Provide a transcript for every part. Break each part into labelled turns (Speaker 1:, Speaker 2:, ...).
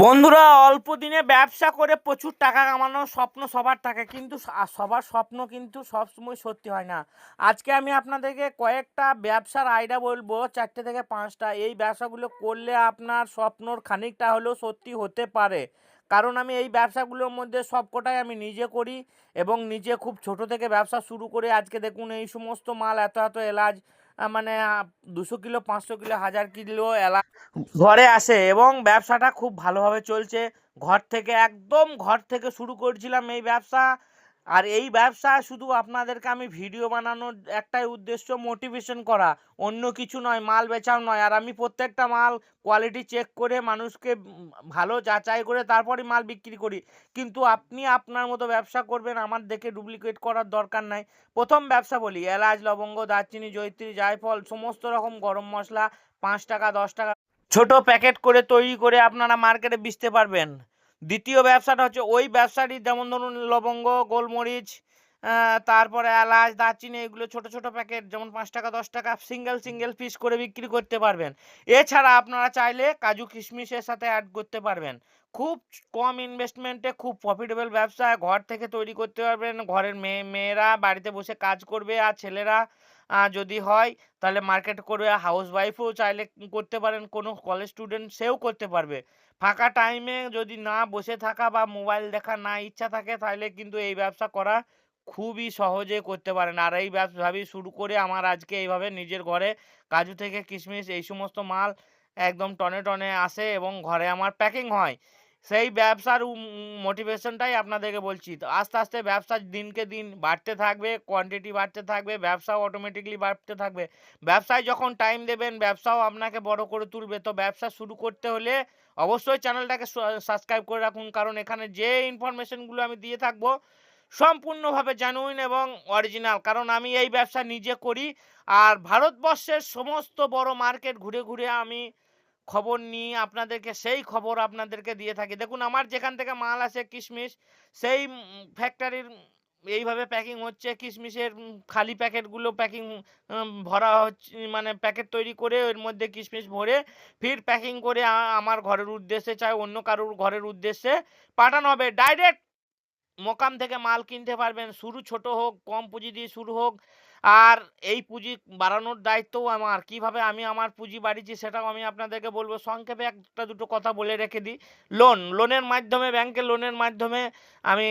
Speaker 1: বন্ধুরা অল্প দিনে ব্যবসা করে প্রচুর টাকা কামানোর স্বপ্ন সবার থাকে কিন্তু সবার স্বপ্ন কিন্তু সবসময় সত্যি হয় না। আজকে আমি আপনাদেরকে কয়েকটা ব্যবসার আইডিয়া বলব চারটে থেকে পাঁচটা। এই ব্যবসাগুলো করলে আপনার স্বপ্নর খানিকটা হলেও সত্যি হতে পারে। কারণ আমি এই ব্যবসাগুলোর মধ্যে সবকটাই আমি নিজে করি এবং নিজে খুব ছোট থেকে ব্যবসা শুরু করে আজকে দেখুন এই সমস্ত মাল এত এত আহ, মানে দুশো কিলো, পাঁচশো কিলো, হাজার কিলো এলা ঘরে আসে এবং ব্যবসাটা খুব ভালোভাবে চলছে। ঘর থেকে, একদম ঘর থেকে শুরু করেছিলাম এই ব্যবসা। আর এই ব্যবসা শুধু আপনাদেরকে আমি ভিডিও বানানোর একটাই উদ্দেশ্য মোটিভেশন করা। অন্য কিছু নয়, মাল বেচাও নয়। আর আমি প্রত্যেকটা মাল কোয়ালিটি চেক করে মানুষকে ভালো যাচাই করে তারপরে মাল বিক্রি করি। কিন্তু আপনি আপনার মতো ব্যবসা করবেন, আমার দেখে ডুপ্লিকেট করার দরকার নাই। প্রথম ব্যবসা বলি, এলাচ, লবঙ্গ, দারচিনি, জয়ত্রী, জায়ফল, সমস্ত রকম গরম মশলা, পাঁচ টাকা, দশ টাকা। ছোট প্যাকেট করে তৈরি করে আপনারা মার্কেটে বিচতে পারবেন। দ্বিতীয় ব্যবসাটা হচ্ছে ওই ব্যবসাটি যেমন ধরুন লবঙ্গ গোলমরিচ তারপরে এলাচ, দারচিনি, এগুলো ছোট ছোট প্যাকেট যেমন পাঁচ টাকা, দশ টাকা সিঙ্গেল সিঙ্গেল পিস করে বিক্রি করতে পারবেন। এছাড়া আপনারা চাইলে কাজু কিশমিশের সাথে অ্যাড করতে পারবেন। খুব কম ইনভেস্টমেন্টে খুব প্রফিটেবল ব্যবসা, ঘর থেকে তৈরি করতে পারবেন। ঘরের মেয়ে, মেয়েরা বাড়িতে বসে কাজ করবে আর ছেলেরা যদি হয়, তাহলে মার্কেট করবে হাউস ওয়াইফও চাইলে করতে পারেন। কোনো কলেজ স্টুডেন্ট সেও করতে পারবে। ফাঁকা টাইমে যদি না বসে থাকা বা মোবাইল দেখা না ইচ্ছা থাকে, তাহলে কিন্তু এই ব্যবসা করা খুবই সহজে করতে পারেন। আর এই ব্যবসাভাবেই শুরু করে আমার আজকে এইভাবে নিজের ঘরে কাজু থেকে কিশমিশ এই সমস্ত মাল একদম টনে টনে আসে এবং ঘরে আমার প্যাকিং হয়। সেই ব্যবসার মোটিভেশনটাই আপনাদেরকে বলছি। তো আস্তে আস্তে ব্যবসা দিনকে দিন বাড়তে থাকবে কোয়ান্টিটি বাড়তে থাকবে, ব্যবসাও অটোমেটিকলি বাড়তে থাকবে। ব্যবসায় যখন টাইম দেবেন, ব্যবসাও আপনাকে বড় করে তুলবে। তো ব্যবসা শুরু করতে হলে অবশ্যই চ্যানেলটাকে সাবস্ক্রাইব করে রাখুন। কারণ এখানে যে ইনফরমেশনগুলো আমি দিয়ে থাকব সম্পূর্ণভাবে জেনুইন এবং অরিজিনাল কারণ আমি এই ব্যবসা নিজে করি আর ভারতবর্ষের সমস্ত বড় মার্কেট ঘুরে ঘুরে আমি খবর নিয়ে আপনাদেরকে সেই খবর আপনাদেরকে দিয়ে থাকি। দেখুন, আমার যেখান থেকে মাল আসে কিশমিশ, সেই ফ্যাক্টরির এইভাবে প্যাকিং হচ্ছে। কিশমিশের খালি প্যাকেটগুলো প্যাকিং ভরা হচ্ছে মানে প্যাকেট তৈরি করে এর মধ্যে কিশমিশ ভরে ফির প্যাকিং করে আমার ঘরের উদ্দেশ্যে চাই, অন্য কারোর ঘরের উদ্দেশ্যে পাঠানো হবে। ডাইরেক্ট মোকাম থেকে মাল কিনতে পারবেন। শুরু ছোট হোক, কম পুঁজি দিয়ে শুরু হোক। আর এই পুঁজি বাড়ানোর দায়িত্বও আমার। কীভাবে আমি আমার পুঁজি বাড়িয়েছি সেটাও আমি আপনাদেরকে বলব। সংক্ষেপে একটা দুটো কথা বলে রেখে দিই। লোন, লোনের মাধ্যমে, ব্যাংকের লোনের মাধ্যমে আমি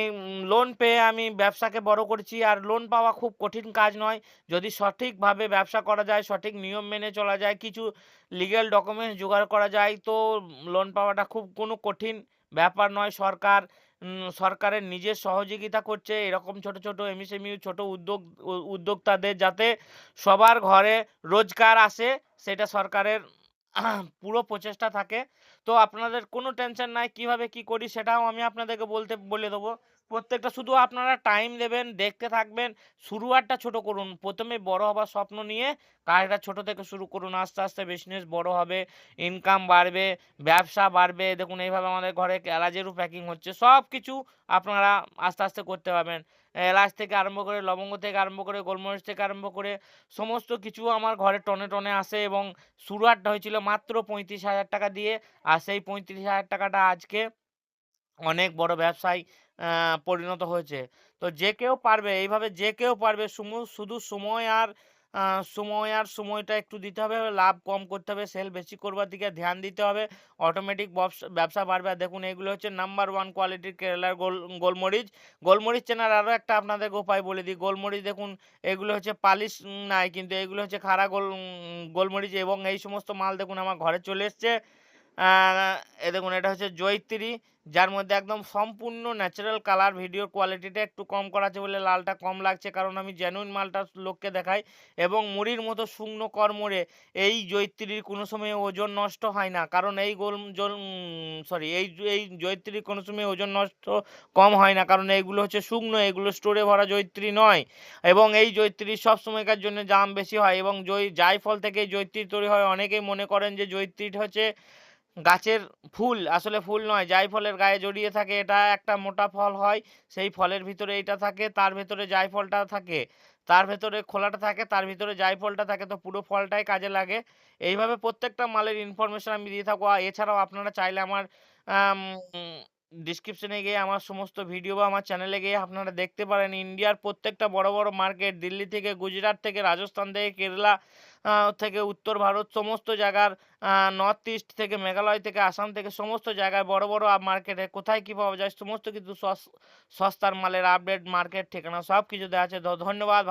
Speaker 1: লোন পেয়ে আমি ব্যবসাকে বড় করছি। আর লোন পাওয়া খুব কঠিন কাজ নয়। যদি সঠিকভাবে ব্যবসা করা যায়, সঠিক নিয়ম মেনে চলা যায়, কিছু লিগ্যাল ডকুমেন্টস জোগাড় করা যায়, তো লোন পাওয়াটা খুব কোনো কঠিন ব্যাপার নয়। সরকার সরকারের নিজের সহযোগিতা করছে, এরকম ছোট ছোট এমএসএমই, ছোট উদ্যোগ উদ্যোক্তাদের যাতে সবার ঘরে রোজগার আসে, সেটা সরকারের পুরো প্রচেষ্টা থাকে। তো আপনাদের কোনো টেনশন নাই, কীভাবে কি করি সেটাও আমি আপনাদেরকে বলতে, বলে দেবো। প্রত্যেকটা শুধু আপনারা টাইম দেবেন, দেখতে থাকবেন। শুরুয়ারটা ছোট করুন। প্রথমে বড় হবার স্বপ্ন নিয়ে কাজটা ছোট থেকে শুরু করুন। আস্তে আস্তে বিজনেস বড় হবে ইনকাম বাড়বে, ব্যবসা বাড়বে। দেখুন, এইভাবে আমাদের ঘরে এলাচেরও প্যাকিং হচ্ছে। সব কিছু আপনারা আস্তে আস্তে করতে পারবেন। এলাচ থেকে আরম্ভ করে, লবঙ্গ থেকে আরম্ভ করে, গোলমরিচ থেকে আরম্ভ করে, সমস্ত কিছু আমার ঘরে টনে টনে আসে এবং শুরুয়ারটা হয়েছিল মাত্র পঁয়ত্রিশ হাজার টাকা দিয়ে। আর সেই পঁয়ত্রিশ হাজার টাকাটা আজকে অনেক বড় ব্যবসায় পরিণত হয়েছে। তো যে কেউ পারবে, এইভাবে যে কেউ পারবে শুধু সময় আর সময় আর সময়টা একটু দিতে হবে, লাভ কম করতে হবে, সেল বেশি করবার দিকে ধ্যান দিতে হবে অটোমেটিক ব্যবসা বাড়বে। দেখুন এগুলো হচ্ছে নাম্বার ওয়ান কোয়ালিটির কেরালার গোল, গোলমরিচ। গোলমরিচ চেনার আরও একটা আপনাদেরকে উপায় বলে দিই। গোলমরিচ দেখুন, এগুলো হচ্ছে পালিশ নাই, কিন্তু এগুলো হচ্ছে খাড়া গোল গোলমরিচ এবং এই সমস্ত মাল দেখুন, আমার ঘরে চলে এসছে। এ দেখুন, এটা হচ্ছে জয়িত্রী, যার মধ্যে একদম সম্পূর্ণ ন্যাচারাল কালার ভিডিওর কোয়ালিটিটা একটু কম করা আছে বলে লালটা কম লাগছে। কারণ আমি জেনুইন মালটা লোককে দেখাই এবং মুড়ির মতো শুকনো কর্মরে এই জৈত্রীর কোনো সময় ওজন নষ্ট হয় না। কারণ এই গোল সরি এই এই জৈত্রীর কোনো সময় ওজন নষ্ট কম হয় না। কারণ এইগুলো হচ্ছে শুকনো, এগুলো স্টোরে ভরা জৈত্রী নয়। এবং এই জৈত্রী সব সময়কার জন্য দাম বেশি হয় এবং জৈ জায়ফল থেকে জৈত্রী তৈরি হয়, অনেকেই মনে করেন যে জৈত্রীটা হচ্ছে গাছের ফুল, আসলে ফুল নয় জায়ফলের গায়ে জড়িয়ে থাকে, এটা একটা মোটা ফল হয়, সেই ফলের ভিতরে এইটা থাকে, তার ভিতরে জায়ফলটা থাকে, তার ভেতরে খোলাটা থাকে, তার ভিতরে জায়ফলটা থাকে, তো পুরো ফলটাই কাজে লাগে। এইভাবে প্রত্যেকটা মালের ইনফরমেশন আমি দিয়ে থাকব এছাড়াও আপনারা চাইলে আমার ডিসক্রিপশনে গিয়ে আমার সমস্ত ভিডিও বা আমার চ্যানেলে গিয়ে আপনারা দেখতে পারেন ইন্ডিয়ার প্রত্যেকটা বড় বড় মার্কেট দিল্লি থেকে, গুজরাট থেকে, রাজস্থান থেকে, কেরালা থেকে উত্তর ভারত, সমস্ত জায়গার নর্থ ইস্ট থেকে, মেঘালয় থেকে, আসাম থেকে, সমস্ত জায়গায় বড় বড় মার্কেটে কোথায় কী পাওয়া যায়, সমস্ত কিছু সস- সস্তার মালের আপডেট মার্কেট ঠিকানা সব কিছু দেওয়া আছে। ধন্যবাদ